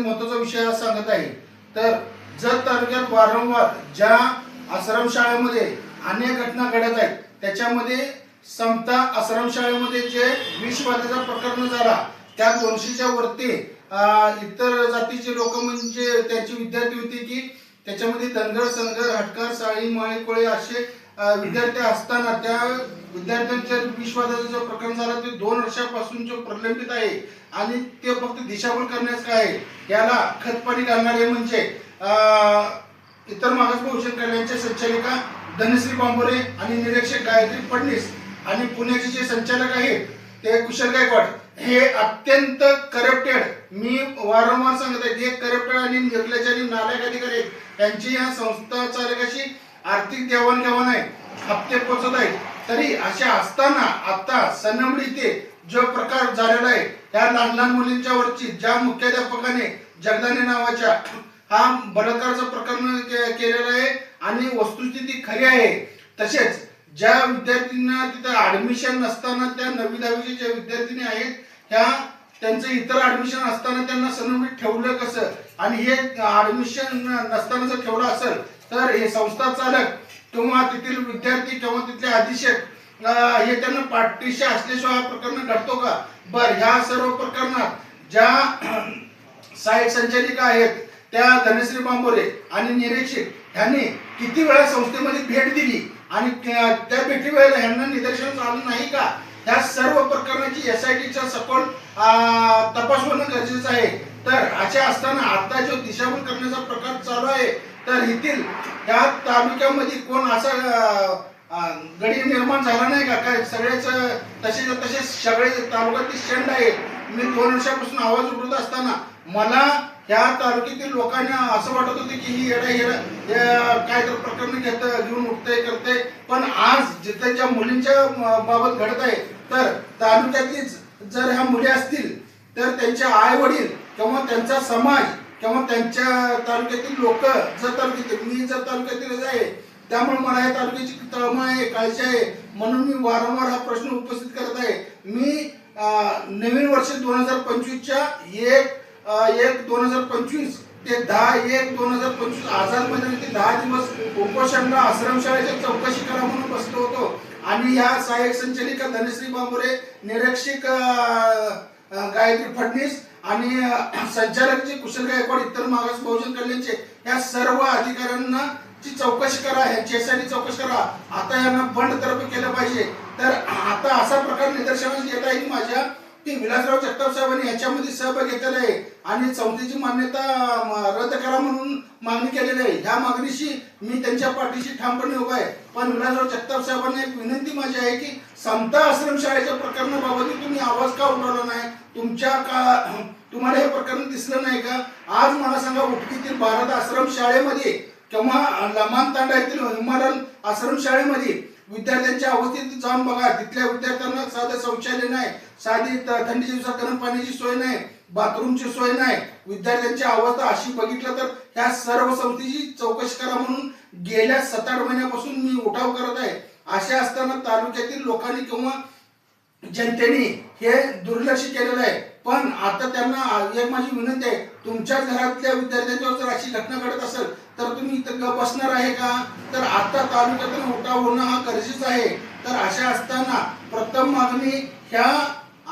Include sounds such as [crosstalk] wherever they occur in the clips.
महत्त्वाचा विषय सांगत आहे. तर जत तालुक्यात वारंवार ज्या आश्रमशाळेमध्ये अनेक घटना घडत आहेत त्याच्यामध्ये समता आश्रमशाळेमध्ये जे विषबाधेचा प्रकरण झाला त्या दोनशेच्या वरती इतर जातीचे लोक म्हणजे त्याची विद्यार्थी होते की त्याच्यामध्ये धनगर सनगर हटकर साळी माळी कोळे असे विद्यार्थी असताना त्या विद्यार्थ्यांच्या विश्वासाचा जो प्रकरण झाला ते दोन वर्षापासून जो प्रलंबित आहे आणि ते फक्त दिशाभूल करण्याचं काय आहे? याला खतपाणी घालणारे म्हणजे इतर मागास बहुजन कल्याणच्या संचालिका धनश्री बांबोरे आणि निरीक्षक गायत्री फडणीस आणि पुण्याचे जे संचालक आहेत ते कुशल गायकवाड हे अत्यंत करप्टेड मी वारंवार सांगत आहे जे करप्टेड आणि निर्लज्जारी नालायक अधिकारी आहेत त्यांची या संस्था चालकाशी आर्थिक देवाणघेवाण आहे. हप्ते पोचत आहेत. तरी अशा असताना आता सनमडी ते जो प्रकार झालेला आहे त्या लहान लहान मुलींच्या वरची ज्या मुख्याध्यापकाने जगदाने नावाच्या हा बलात्काराचं प्रकरण केलेलं आहे आणि वस्तुस्थिती खरी आहे तसेच ज्या विद्यार्थ्यांना तिथं ऍडमिशन नसताना त्या नववी दहावीचे ज्या विद्यार्थिनी आहेत त्या त्यांचं इतर ऍडमिशन असताना त्यांना सनमडीत ठेवलं कसं? आणि हे ऍडमिशन नसताना जर ठेवलं असेल तर हे संस्था चालक किंवा तेथील विद्यार्थी किंवा तिथले अधीक्षक हे त्यांना पाठीशी असल्याशिवाय हा प्रकरण घडतो का? बर ह्या सर्व प्रकरणात ज्या [clears throat] सहाय्यक संचालिका आहेत त्या धनश्री बांबोरे आणि निरीक्षक ह्यांनी किती वेळा संस्थेमध्ये भेट दिली आणि त्या भेटी वेळेला ह्यांना निदर्शन आलं नाही का? ह्या सर्व प्रकरणाची एस आय टीचा सखोल तपास होणं गरजेचं आहे. तर अशा असताना आता जो दिशाभूल करण्याचा प्रकार चालू आहे तर येथील या तालुक्यामध्ये कोण असा गडी निर्माण झाला नाही का? काय सगळेच तसेच तसेच सगळे तालुक्यातील शेंड आहे मी दोन वर्षापासून आवाज उठवत असताना मला या तालुक्यातील लोकांना असं वाटत होतं की ही येडा हिरा हे काय तर प्रकरण घेत घेऊन उठतंय करते पण आज जिथे ज्या मुलींच्या बाबत घडत आहे तर तालुक्यातील जर ह्या मुली असतील तर त्यांचे आई वडील किंवा त्यांचा समाज किंवा त्यांच्या तालुक्यातील लोक जर तालुक्यातील मी जर तालुक्यातीलच आहे त्यामुळे मला या तालुक्याची तळमळ आहे काळजी आहे. म्हणून मी वारंवार हा प्रश्न उपस्थित करत आहे. मी नवीन वर्ष दोन हजार पंचवीसच्या एक एक दोन हजार पंचवीस ते दहा एक दोन हजार पंचवीस आझाद मैदान ते दहा दिवस उपोषणला आश्रमशाळेच्या चौकशी करा म्हणून बसलो होतो. आणि या सहाय्यक संचालिका धनश्री बांबुरे निरीक्षक गायत्री फडणीस आणि संचालक जे कुशल गायकवाड इतर मागास बहुजन कल्याणचे या सर्व अधिकाऱ्यांना ची चौकशी करा यांच्यासाठी चौकशी करा आता यांना बंड तर्फे केलं पाहिजे. तर आता असा प्रकार निदर्शनास येत आहे माझ्या की विलासराव जगताप साहेबांनी याच्यामध्ये सहभाग घेतलेला आहे आणि संस्थेची मान्यता रद्द करा म्हणून मागणी केलेली आहे. ह्या मागणीशी मी त्यांच्या पाठीशी ठामपणे उभा आहे. पण विलासराव जगताप साहेबांना एक विनंती माझी आहे की समता आश्रमशाळेच्या प्रकरणाबाबतही तुम्ही आवाज का उठवला नाही? तुमच्या का तुम्हाला हे प्रकरण दिसलं नाही का? आज मला सांगा उटकीतील भारत आश्रम शाळेमध्ये किंवा लमान तांडा येथील हिमालय आश्रम शाळेमध्ये विद्यार्थ्यांच्या अवस्थेत जाऊन बघा. तिथल्या विद्यार्थ्यांना साधं शौचालय नाही साधी थंडीच्या दिवसात गरम पाण्याची सोय नाही बाथरूमची सोय नाही. विद्यार्थ्यांची अवस्था अशी बघितलं तर ह्या सर्व संस्थेची चौकशी करा म्हणून गेल्या सात आठ महिन्यापासून मी उठाव करत आहे. अशा असताना तालुक्यातील लोकांनी किंवा जनतेने हे दुर्लक्ष केलेलं आहे. पण आता त्यांना एक माझी विनंती आहे तुमच्या घरातल्या विद्यार्थ्यांच्यावर जर अशी घटना घडत असेल तर तुम्ही इथं बसणार आहे का? तर आता तालुक्यातून उठाव होणं हा गरजेचं आहे. तर अशा असताना प्रथम मागणी ह्या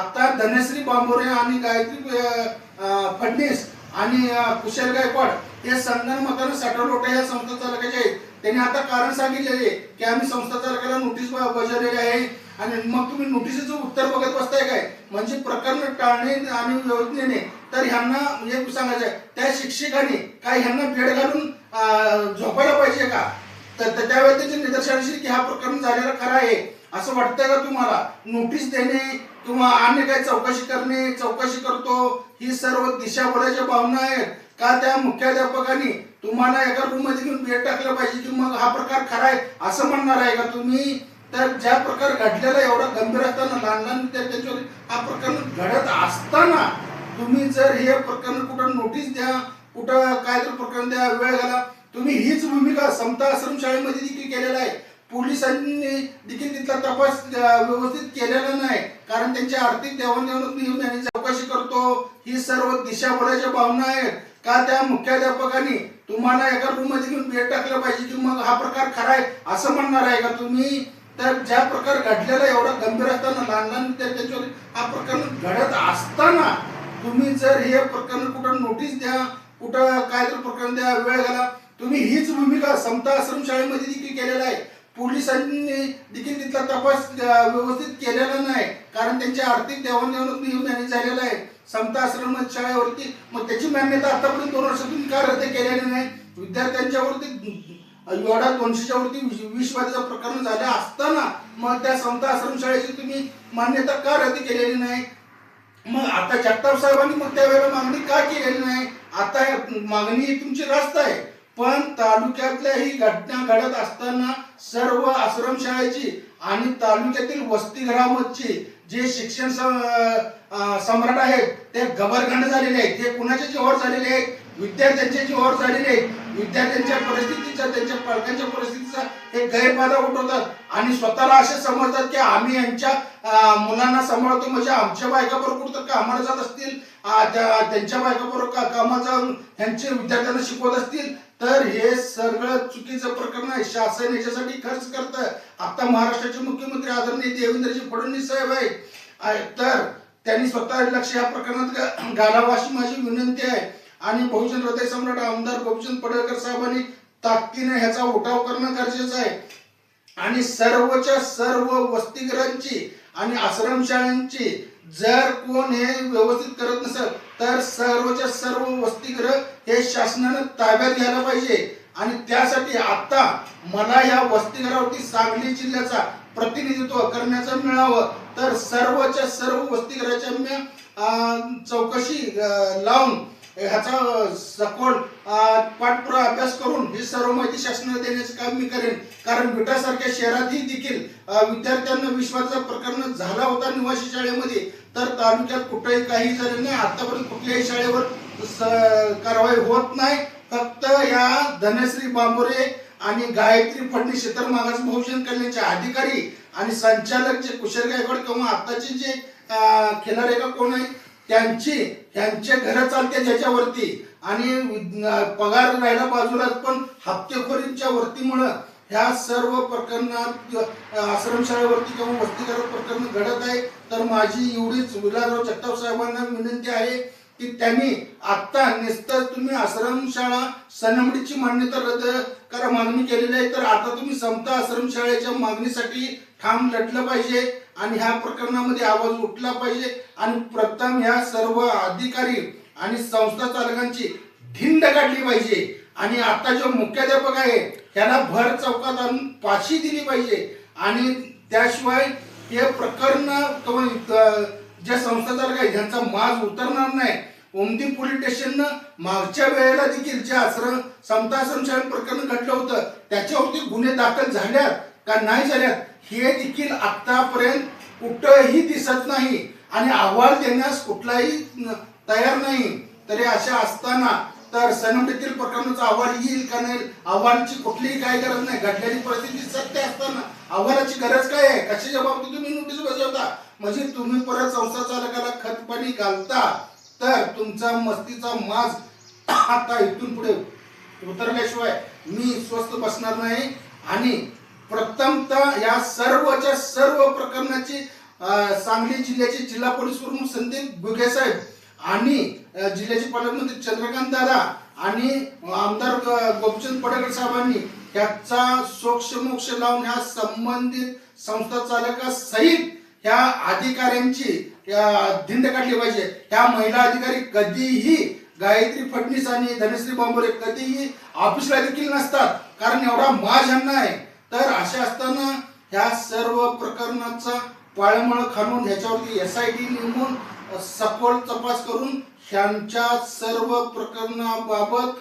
आता धनश्री बांबोरे आणि गायत्री फडणीस आणि कुशल गायकवाड हे संगणमतानं साठवलोटा या संस्था चालकाचे. आहेत त्यांनी आता कारण सांगितलेले की आम्ही संस्था चालकाला नोटीस बजावलेली आहे. आणि मग तुम्ही नोटिसीचं उत्तर बघत बसताय काय? म्हणजे प्रकरण टाळणे आणि योजनेने तर ह्यांना म्हणजे एक सांगायचं आहे त्या शिक्षकाने काय ह्यांना भेट घालून झोपायला पाहिजे का? तर त्यावेळी त्याचे निदर्शनास की हा प्रकरण झालेला खरा आहे. असं वाटतंय का तुम्हाला? नोटीस देणे किंवा अन्य काही चौकशी करणे चौकशी करतो ही सर्व दिशाभुलाच्या भावना आहेत. का त्या मुख्याध्यापकांनी तुम्हाला एका रूममध्ये घेऊन भेट टाकलं पाहिजे की मग हा प्रकार खरा आहे? असं म्हणणार आहे का तुम्ही? तर ज्या प्रकार घडलेला एवढा गंभीर असताना लहान लहान त्याच्यावर हा प्रकरण घडत असताना तुम्ही जर हे प्रकरण कुठं नोटीस द्या कुठं काय तर प्रकरण द्या वेळ घाला तुम्ही हीच भूमिका समता आश्रम शाळेमध्ये देखील केलेला आहे. पोलिसांनी देखील तिथला तपास व्यवस्थित केलेला नाही. कारण त्यांची आर्थिक देवाणघेवाण घेऊन यांनी चौकशी करतो. ही सर्व दिशाभूलाच्या भावना आहेत. का त्या मुख्याध्यापकांनी तुम्हाला एका रूममध्ये घेऊन भेट टाकलं पाहिजे की मग हा प्रकार खरा आहे? असं म्हणणार आहे का तुम्ही? तर ज्या प्रकार घडलेला एवढा गंभीर असताना लहान लहान विद्यार्थ्यांच्यावर हा प्रकरण घडत असताना तुम्ही जर हे प्रकरण कुठं नोटीस द्या कुठं काय तर प्रकरण द्या वेळ घाला तुम्ही हीच भूमिका समता आश्रम शाळेमध्ये देखील केलेला आहे. पोलिसांनी देखील तिथला तपास व्यवस्थित केलेला नाही. कारण त्यांची आर्थिक देवाणघेवाण घेऊन झालेला आहे. समता आश्रम शाळेवरती मग त्याची मान्यता आतापर्यंत दोन वर्षातून का रद्द केलेली नाही? विद्यार्थ्यांच्यावरती एवढा दोनशेच्या वरती विष- विषबाधेचं प्रकरण झाले असताना मग त्या समता आश्रम शाळेची तुम्ही मान्यता का रद्द केलेली नाही? मग आता जगताप साहेबांनी मग त्यावेळेला मागणी का केलेली नाही? आता मागणी ही तुमची रास्त आहे. पण तालुक्यातल्या ही घटना घडत असताना सर्व आश्रमशाळेची आणि तालुक्यातील वसतिगृहामधची जे शिक्षण सम्राट आहेत ते गबरगंड झालेले आहेत. ते कुणाच्या जीवावर झालेले आहेत? विद्यार्थ्यांच्या जीवावर झालेले आहेत. विद्यार्थ्यांच्या परिस्थितीचा त्यांच्या पालकांच्या परिस्थितीचा हे गैरफायदा उठवतात. आणि स्वतःला असे समजतात की आम्ही यांच्या मुलांना सांभाळतो. म्हणजे आमच्या बायकाबरोबर तर कामाला जात असतील त्यांच्या बायका बरोबर का कामाला जाऊन त्यांचे विद्यार्थ्यांना शिकवत असतील तर हे सगळं चुकीचं प्रकरण आहे. शासन याच्यासाठी खर्च करतं आता महाराष्ट्राचे मुख्यमंत्री आदरणीय देवेंद्रजी फडणवीस साहेब आहेत. आहे. तर त्यांनी स्वतः लक्ष या प्रकरणात घालावं अशी माझी विनंती आहे. आणि बहुजन हृदय सम्राट आमदार गोपीचंद पडळकर साहेबांनी ताकदीने ह्याचा उठाव करणं गरजेचं आहे. आणि सर्वच्या सर्व वसतिगृहांची आणि आश्रमशाळांची जर कोण हे व्यवस्थित करत नसेल तर सर्वच्या सर्व वसतिगृह हे शासनानं ताब्यात घ्यायला पाहिजे. आणि त्यासाठी आता मला या वसतिगृहावरती सांगली जिल्ह्याचा प्रतिनिधित्व करण्याचं मिळावं. तर सर्वच्या सर्व वसतिगृहाच्या अं, चौकशी लावून ह्याचा सखोल पाठपुरा अभ्यास करून ही सर्व माहिती शासनाला देण्याचं काम मी करेन. कारण विटासारख्या शहरातही देखील विद्यार्थ्यांना विश्वाचा प्रकरण झाला होता निवासी शाळेमध्ये तर तालुक्यात कुठेही काही झालं नाही. आतापर्यंत कुठल्याही शाळेवर स- कारवाई होत नाही. फक्त या धनश्री बांबोरे आणि गायत्री फडणीस क्षेत्र मागास बहुजन कल्याणचे अधिकारी आणि संचालक जे कुशल गायकवाड किंवा आताचे जे अं, खिलारे का कोण आहे त्यांची त्यांचे घर चालते ज्याच्यावरती आणि पगार राहिला बाजूलाच पण हप्तेखोरींच्या वरतीमुळं ह्या सर्व प्रकरणात आश्रमशाळेवरती किंवा वसतिगृह प्रकरण घडत आहे. तर माझी एवढीच विलासराव जगताप साहेबांना विनंती आहे की त्यांनी आत्ता नुसतं तुम्ही आश्रमशाळा सनमडीची मान्यता रद्द करा मागणी केलेली आहे. तर आता तुम्ही समता आश्रमशाळेच्या मागणीसाठी ठाम लढलं पाहिजे. आणि ह्या प्रकरणामध्ये आवाज उठला पाहिजे. आणि प्रथम ह्या सर्व अधिकारी आणि संस्था चालकांची धिंड काढली पाहिजे. आणि आता जो मुख्याध्यापक आहे त्याला भर चौकात आणून फाशी दिली पाहिजे. आणि त्याशिवाय हे प्रकरण ज्या संस्था चालक आहे ह्यांचा माज उतरणार नाही. ओमदी पोलीस स्टेशननं मागच्या वेळेला देखील जे आश्रम समता आश्रमशाळा प्रकरण घडलं होतं त्याच्यावरती गुन्हे दाखल झाल्यात का नाही झाल्यात हे देखील आतापर्यंत कुठंही दिसत नाही. आणि अहवाल देण्यास कुठलाही तयार नाही. तरी अशा असताना तर सनमडीतील प्रकरणाचा अहवाल येईल का नाही? अहवालाची कुठलीही काय गरज नाही. घडलेली परिस्थिती सत्य असताना अहवालाची गरज काय आहे? कशाच्या बाबतीत तुम्ही नोटीस बसवता म्हणजे तुम्ही परत संस्था चालकाला खतपाणी घालता तर तुमचा मस्तीचा माज आता इथून पुढे उतरल्याशिवाय मी स्वस्त बसणार नाही. आणि प्रथमतः या सर्वच्या सर्व प्रकरणाची सांगली जिल्ह्याचे जिल्हा पोलीस प्रमुख संदीप गुगे साहेब आणि जिल्ह्याचे पालकमंत्री चंद्रकांत दादा आणि आमदार गोपचंद पडळकर साहेबांनी याचा सोक्ष मोक्ष लावून ह्या संबंधित संस्था चालकासहित ह्या अधिकाऱ्यांची धिंड काढली पाहिजे. ह्या महिला अधिकारी कधीही गायत्री फडणीस आणि धनश्री बांबोरे कधीही ऑफिसला देखील नसतात. कारण एवढा माज यांना आहे तर अशा असताना ह्या सर्व प्रकरणाचा पाळमळ खाणून ह्याच्यावरती एस आय टी नेमून सखोल तपास करून ह्यांच्या सर्व प्रकरणाबाबत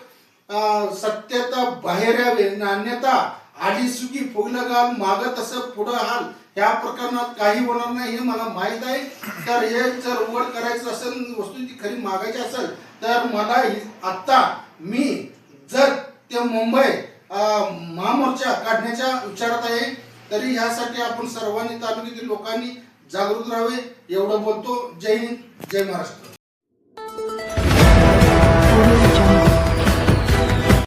सत्यता बाहेर यावी नान्यता आधी सुखी फुगलं गाल माग तसं पुढं हाल ह्या प्रकरणात काही होणार नाही हे मला माहीत आहे. तर हे जर उघड करायचं असेल वस्तू ती खरी मागायची असेल तर मला आत्ता मी जर ते मुंबई महामोर्चा काढण्याच्या विचारात आहे. तरी ह्यासाठी आपण सर्वांनी तालुक्यातील लोकांनी जागृत राहावे एवढं बोलतो. जय हिंद जय महाराष्ट्र.